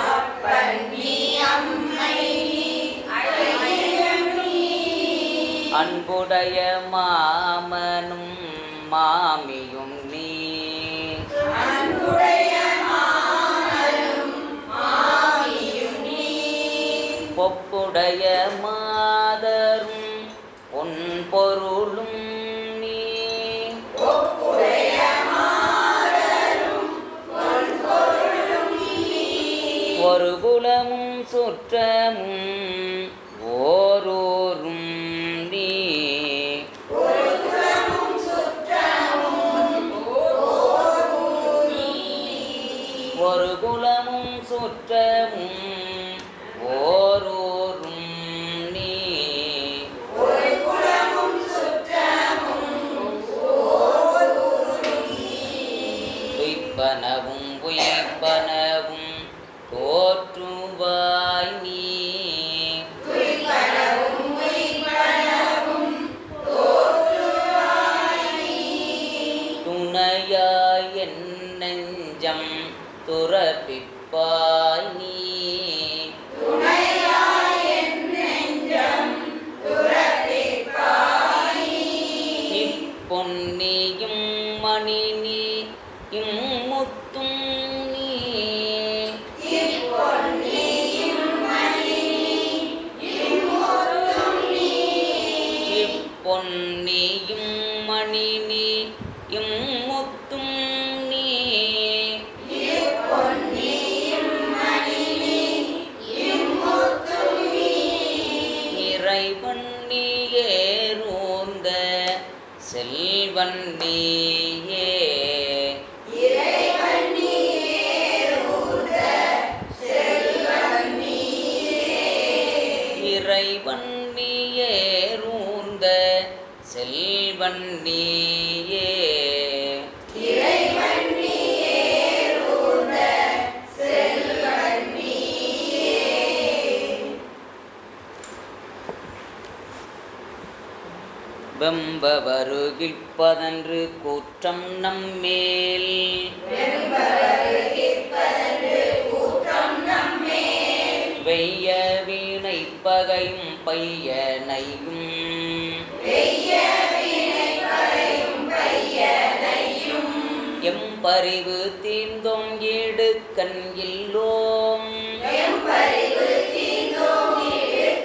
அப்பன் நீ. அம்மை நீ ஐயனும் நீ. அன்புடைய மாமனும் மாமியும் நீ. பொப்புடைய மாதரும் சுற்றமும் வெம்ப வருகிற்பதன்று கூற்றம் நம்மேல். வெய்ய வீணை பகையும் பையனையும். எம்பறிவு தீர்ந்தோம் ஈடு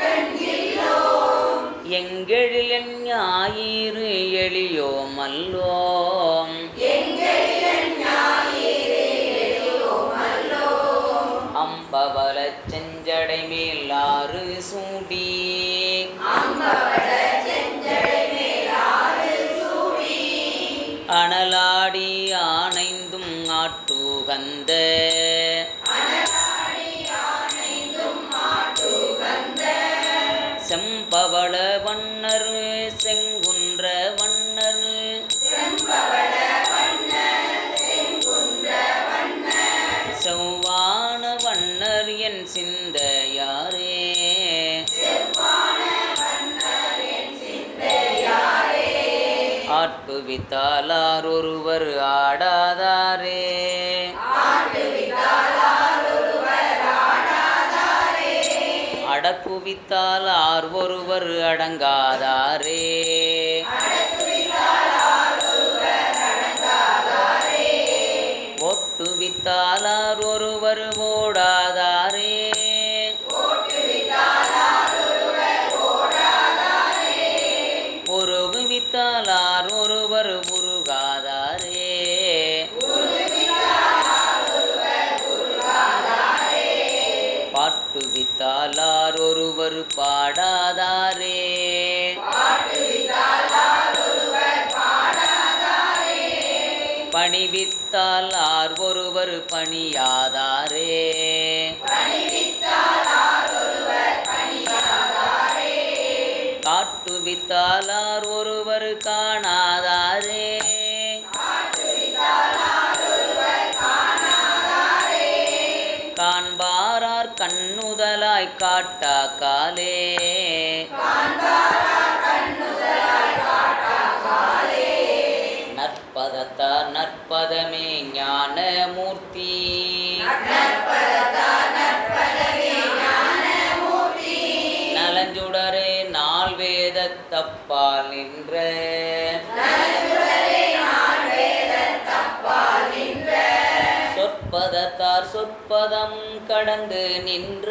கண் இல்லோம் எங்கெழில் என் ஞாயிறு எளியோம் செஞ்சடை மேலாறு சூடி அனலாடி ஆனைந்தும் ஆட்டுகந்த செம்பவள என் சிந்தையாரே. ஆட்புவித்தாலார் ஒருவர் ஆடாதாரே. அடக்குவித்தால் ஆர் ஒருவர் அடங்காதாரே. ஒட்டுவித்தாலார் ஒருவர் ஓடா பணிவித்தால் ஆர் ஒருவர் பணியாதாரே. காட்டுவித்தால் ஆர் ஒருவர் காணாதாரே. காண்பாரார் கண்ணுதலாய் காட்டா காலே. தப்பால் நின்ற. சொற்பதத்தார் சொற்பதமும் கடந்து நின்ற.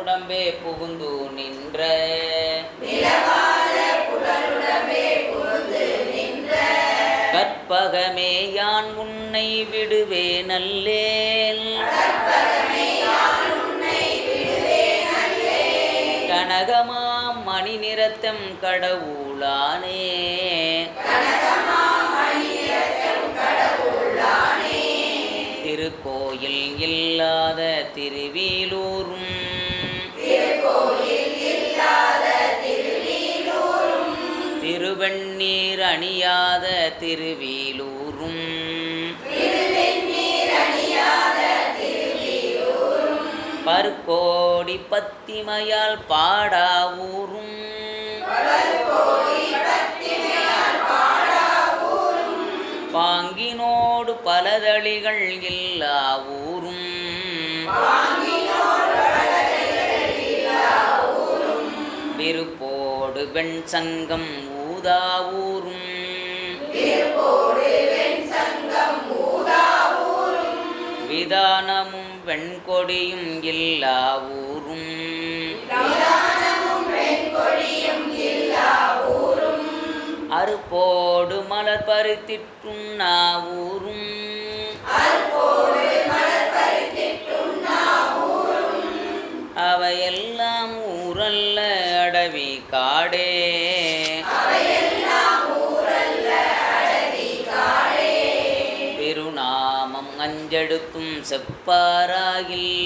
புகழுடம்பே புகுந்து நின்ற. கற்பகமே யான் உன்னை விடுவே நல்லேன் கனகமாம் மணி நிறத்தம் கடவுளானே. திருக்கோயில் இல்லாத திருவிலூரும் திருவெண்ணீர் அணியாத திருவிலூரும் பற்கோடி பத்திமையால் பாடாவூரும் வாங்கினோடு பலதளிகள் இல்லா ஊரும். விருப்போடு பெண் சங்கம் ஊதா ஊரும். விதானமும் வெண்கொடியும் இல்லா ஊரும். அறுப்போடு மலர் பருத்திட்டும் நாவூரும். அவையெல்லாம் ஊரல்ல அடவி காடே. திருநாமம் அஞ்செடுக்கும் செப்பாராகில்.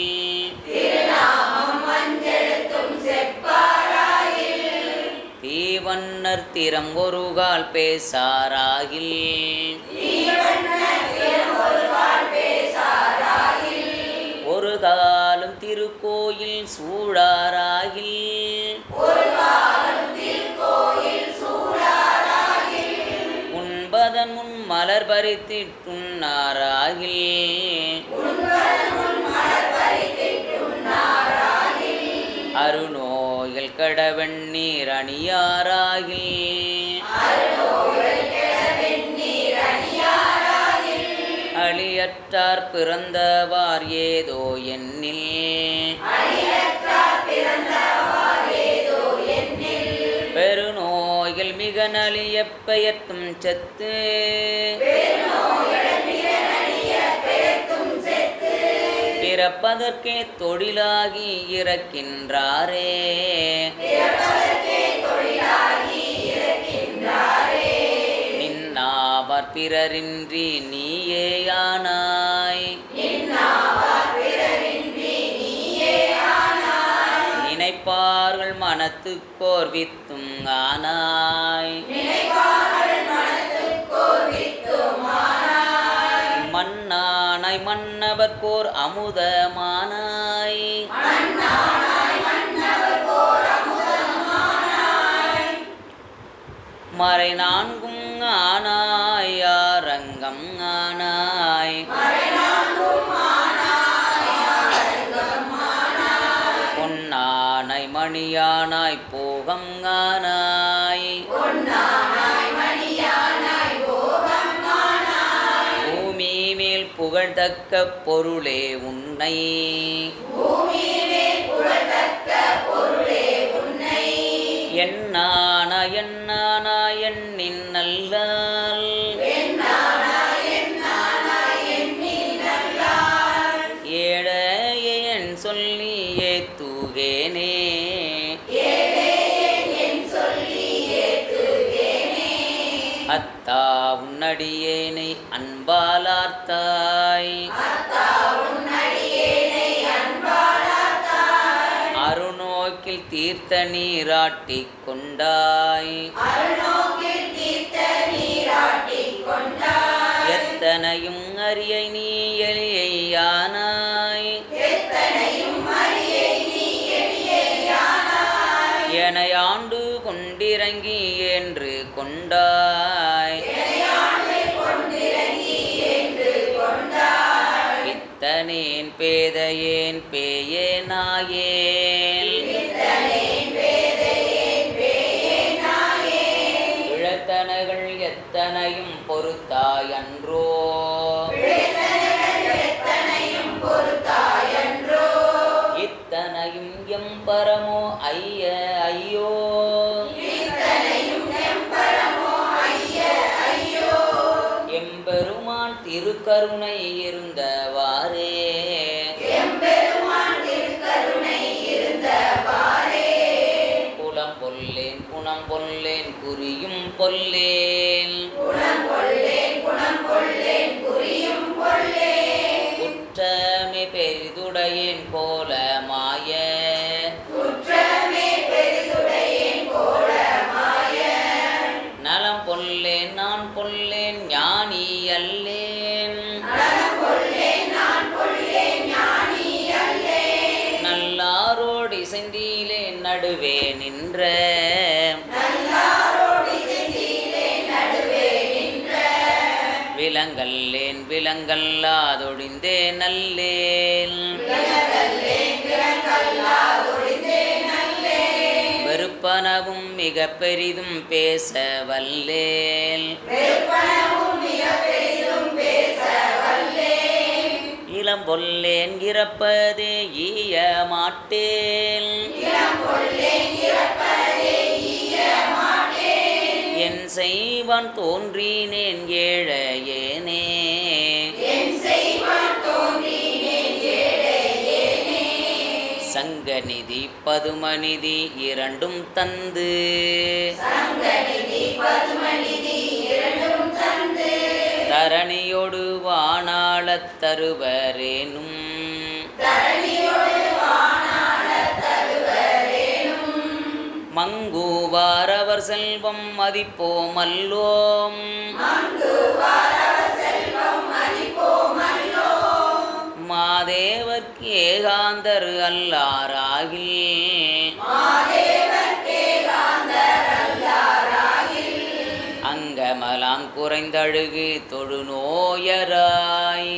தீவன்னர் திறம் ஒருகால் பேசாராகில். ஒரு காலம் திருக்கோயில் சூழாராகில். உண்பதன் முன் மலர் பறித்திட்டுன்னாராகில் கடவெண்ணீர் அணியாராகில் அழியற்றார் பிறந்தவார் ஏதோ என்னில். பெருநோயில் மிக நலிய பெயர்த்தும் செத்து. பிறப்பதற்கே தொழிலாகி இறக்கின்றாரே. நின்னாவர் பிறரின்றி நீயேயானாய். நினைப்பார்கள் மனத்துக்கோர் வித்தும் ஆனாய். மன்னவர்கோர் அமுதமானாய். மறை நான்கும் ஆனாய் ஆரங்கம் ஆனாய். பொன்னானை மணியானாய் போகம் ஆனாய். புகழ்தக்க பொருளே உன்னை. என்னான என்னானா எண்ணின் நல்லால். ஏழையன் சொல்லி ஏத்துகேனே உன்னடியேனை அன்பாலார்த்தாய். அருநோக்கில் தீர்த்த நீராட்டி கொண்டாய். எத்தனையும் அறிய நீ எளியானாய் என ஆண்டு கொண்டிறங்கி என்று கொண்டாய். பேதையேன் பேயே நாயேல் இழத்தனைகள் எத்தனையும் பொறுத்தாயன்றோ. குணம் புனம் பொல்லேன் குறியும் பொல்லேன் குற்றமே பெரிதுடையேன் போல மாய. நலம் பொல்லேன் நான் பொல்லேன் ஞானி அல்லேன். நல்லாரோடு இசைந்தீலே நடுவே நின்ற விலங்கல்லேன் விலங்கல்லாதொழிந்தே நல்லேன். வெறுப்பனவும் மிக பெரிதும் பேச வல்லேல். இளம்பொல்லேன் இறப்பதே ஈய மாட்டேன் செய்வான் தோன்றினேன் ஏழையேனே. சங்கநிதி பதுமநிதி இரண்டும் தந்து. தரணியோடு வாணாளத் தருவரேனும். செல்வம் மதிப்போம் அல்லோம் மாதேவர்க்கு ஏகாந்தர் அல்லாராகில். அங்கமலாம் குறைந்தழுகு தொழுநோயராய்.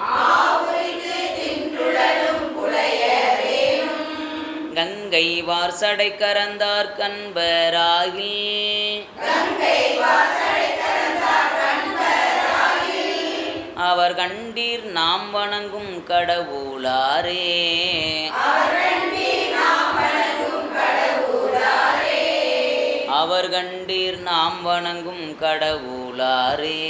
ஆவுரித்து தின்றுழலும் புலையரேனும். கங்கை வார்சடை கரந்தார் கண்பராகில். அவர் கண்டீர் நாம் வணங்கும் கடவுளாரே. அவர் கண்டீர் நாம் வணங்கும் கடவுளாரே.